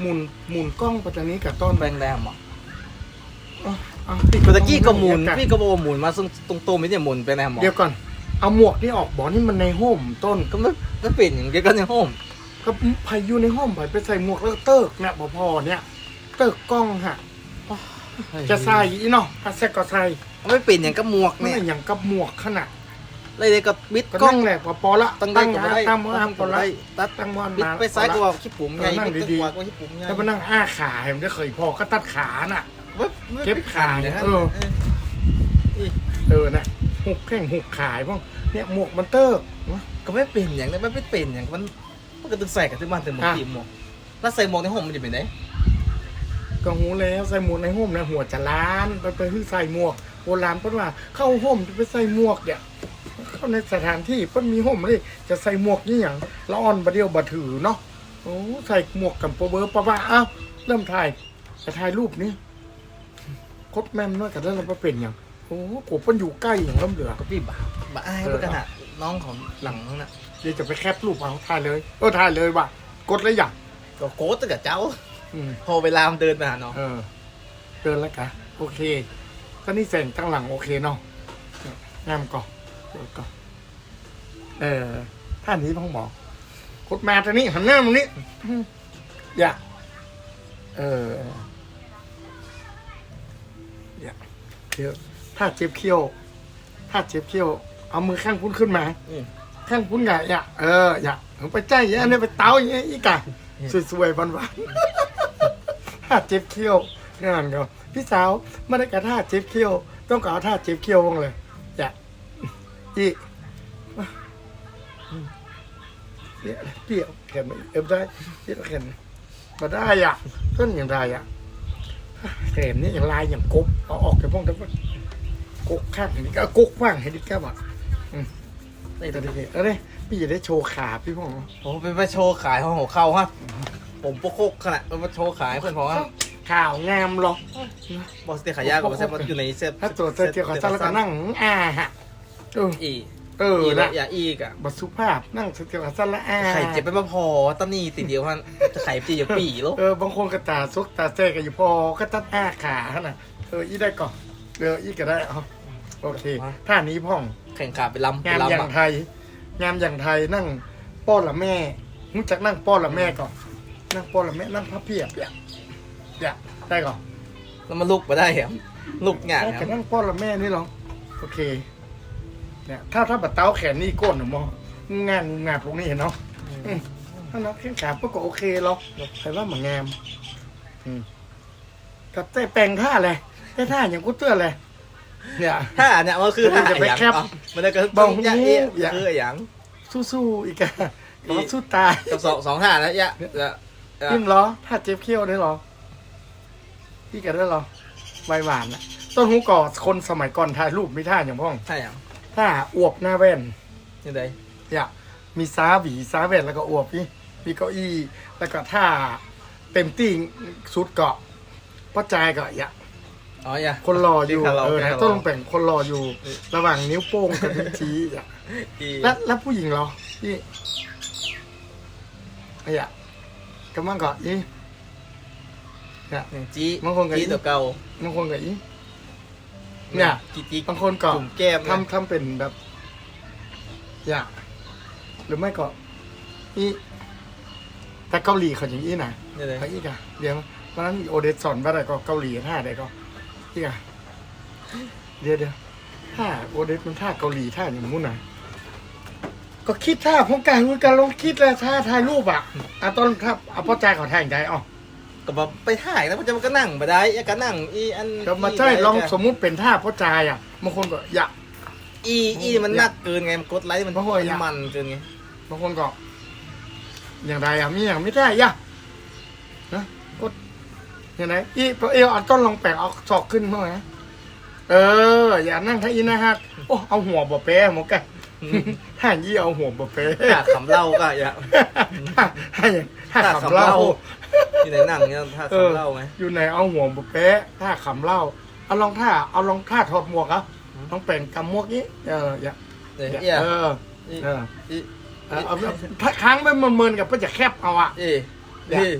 หมุนหมุนกล้องไปทางนี้กับต้นแบงแรมอะเอาเอาคือตะกี้ก็หมุนเดี๋ยวพี่ก็บอกว่าหมุนมาซึ่งตรงๆไม่ได้หมุนไปแรมหรอเดี๋ยวก่อน เอาหมวกนี่ออกบอกนี่มันในห้มต้นก็ไม่ไม่เป็นอย่างเดียวกันในห้องก็พายุในห้องไปไปใส่หมวกแล้วก็เติกเนี่ยพอพอเนี่ยเติกกล้องฮะจะใส่อีเนาะถ้าใส่ก็ใส่ไม่เป็นอย่างกับหมวกไม่เนี่ย อย่างกับหมวกขนาด เลยเลยก็บิดก็กล้อนั่งงแหลกพอพอละตั้งได้ก็งไม่ได้ตั้งมือห้ามพอละตัดตั้งมือบิดมาไปซ้ายก็พอละว่าขี้ปุ๋มไงเออนั่งบิดดีๆขวาก็ขี้ปุ๋มไงแล้วมานั่งอ้าขาเห็นได้เคยพอก็ตัดขาน่ะเว้ยไม่เก็บไม่ขาอย่างนั้นเออเออเออนะหุกแข้งหุกขายพวกเนี่ยหมวกมันเติกนะก็ไม่เป็นอย่างนั้นไม่เป็นอย่างมันมันก็ตึงใส่กับที่บ้านแต่หมวกอะทีมหมวกแล้วใส่หมวกในห้องมันจะเป็นไงก็หูแล้วใส่หมวกในห่มนะหัวจะล้านไปไปที่ใส่หมวกโบราณเพิ่นว่าเข้าห่มจะไปใส่หมวกเนี่ย เข้าในสถานที่เพิ่นมีห่มเลยจะใส่หมวกนี่อย่างละอ่อนบะเดียวบะถือเนาะโอ้ใส่หมวกกับโปรเบอร์ปะว่าอ้าวเริ่มถ่ายจะถ่ายรูปนี่คดแม่มน้อยกับเรื่องเราเป็นอย่างโอ้โหเพิ่นอยู่ใกล้อย่างเริ่มเหลือก็พี่บ้าบ้าอ้ายเออเพื่อนกันอะน้องของหลังนั่นน่ะเดี๋ยวจะไปแคปรูปเอาถ่ายเลยเออถ่ายเลยว่ะกดเลยอย่างก็โค้ดตั้งแต่เจ้าอืมพอเวลามันเดินไปหาน้องเออเดินแล้วกะโอเคก็นี่แสงตั้งหลังโอเคเนาะงามก่อน เดี๋ยวก่อนเออท่านนี้พ่องบอกกดมาทางนี้หันหน้าตรงนี้อืมอย่าเอออย่าเดี๋ยวถ้าเจ็บเขี้ยวถ้าเจ็บเขี้ยว เอามือข้างพุ้นขึ้นมาอืมข้างพุ้นไงอย่าเอออย่าเอาไปใจอย่างนี้ไปเต้าอย่างนี้อีกอะสวยๆหวานๆท่าเจ็บเขี้ยวงานก็พี่สาวไม่ได้กระท่าเจ็บเขี้ยว ต้องการท่าเจ็บเขี้ยวบ้างเลยอย่า อีเดี๋ยวเปรี้ยวแขนไม่เอ็มได้เปรี้ยวแขนมาได้อะต้นอย่างไรอะแขนนี่อย่างลายอย่างกบเอาออกจากพวกนั้นว่ากกข้างอย่างนี้ก็กกว่างให้ดิแก้วอะไอ้ตัวนี้เอ้ยพี่จะได้โชว์ขาพี่พ่อโอ้ไปไปโชว์ขายของหัวเข้าฮะผมโปกโคกขนาดมันมาโชว์ขายเพื่อนผมว่าข่าวงามหรอกบอสเตขายากกว่าเซฟมันอยู่ในเซฟถ้าตัวเธอเกี่ยวกับซาแล้วก็นั่งอ่าฮะ เออ อีเอออีละนะอย่าอีกอะบัสุภาพนั่งเกี่ยวกับซาละอ่าไข่เจ็บไปมาพอตอนนี้ติดเดียวฮะจะไข่ตีอยู่ปีแล้วเออบางคนก็ตาซุกตาแซ่กันอยู่พอก็ตัดอ้าขาฮะน่ะเอออีได้ก่อนเอออีก็ได้เอาโอเคท่านี้พ่อง แข่งขาไปลำไปงามอลำย่างอะไทย งามอย่างไทยนั่งป้อนละแม่รู้จักนั่งป้อนละแม่ก่อนนั่งป้อนละแม่นั่งพับเพียบอย่าอย่าได้ก่อนแล้วมันลุกมาได้เหรอลุกงานแค่ครับนั่งป้อนละแม่นี่หรอโอเค เนี่ยถ้าถ้าบัดเต้าแขนนี่ก้นหรือมองานงานพวกนี้เห็นเนาะอืมถ้านักแข้งขาปก็โอเคหรอกใครว่ามันงามอืมกับแต่แปลงท่าเลยแต่ท่าอย่างกูเตือนเลยเนี่ย ถ้าเนี่ยมันคือท่าจะไปอย่างแคปอะมันจะก็บอกอย่างูอีอย่าคืออย่างสู้ๆอีกอะอีขอสู้ตายกับสองสองท่าแล้วอย่าอย่าอย่ายิ่งเหรอถ้าเจ็บเขี้ยวได้เหรอพี่กันได้เหรอใบหวานอะต้นหูก่อคนสมัยก่อนถ่ายรูปไม่ท่าอย่างพ่องท่าอย่าง ท่าอวบหน้าแว่นยังไงอย่ามีซาหวีซาแว่นแล้วก็อวบพี่มีเก้าอี้แล้วก็ท่าเต็มที่สุดเกาะป้าจายก็อย่าอ๋ออย่าคนรออยู่ที่คาราโอเออเกะนะต้องลงแบ่งคนรออยู่ ระหว่างนิ้วโป้งกับนิ้วชี้อย่าอีแล้วแล้วผู้หญิงเหรอพี่ไอ้อย่าก็มั่งก่อนอีเนี่ยอย่างจี้บางคนก็จี้ตัวเก่าบางคนก็อี เนี่ยจี้จี้บางคนก็จุ่มแก้มนะทำทำเป็นแบบอย่าหรือไม่ก็อีแต่เกาหลีเขาอย่างนี้นะยังไงเขาอีกอะเดี๋ยววันนั้นโอเดสสอนว่าอะไรก็เกาหลีท่าใดก็อีกอะเดี๋ยวเดี๋ยวท่าโอเดสมันท่าเกาหลีท่าอย่างงู้นนะก็คิดท่าพงการคุยกันลองคิดแล้วท่าถ่ายรูปอะอะต้นครับเอาพ่อใจายเขาถ่ายอย่างไรอ๋อ ก็บอกไปถ่ายแล้วมันจะมันก็นั่งมาได้อย่าก็นั่งอีอันก็มาใช่ลองสมมุติเป็นท่าพ่อใจายอะบางคนก็อยากอีอีมันนักเกินไงมันกดไลค์มันเพราะว่าอย่ามันเกินไงบางคนก็ อย่างไรอะมีอย่างไม่ได้ย่ะนะกดอย่างไรอีพอเอวเอาต้นลองแปลงเอาศอกขึ้นเมื่อไหร่เออ อย่านั่งท่าอีนะฮะโอ้เอาหัวบ่เป๊ะหมอแกท่ายี่เอาหัวบ่เป๊ะถ้าขำเหล่าก็อย่าท่าอย่างท่าถ้าขำขำเหเหล้าล่า ที่ไหนนั่งเนี่ยถ้าเออขำเหล่าไหมอยู่ไหนเอาหัวบ่เป๊ะท่าขำเหล้าเอาลองท่าเอาลองท่าถอดหมวกอะลองแปลงกำหมวกนี้เอออย่าเดี๋ยวอย่าเอียเอออีเอออีเอาเอาถ้าค้างไปเมินๆกับก็จะแคบเอาอะอีอย่าอี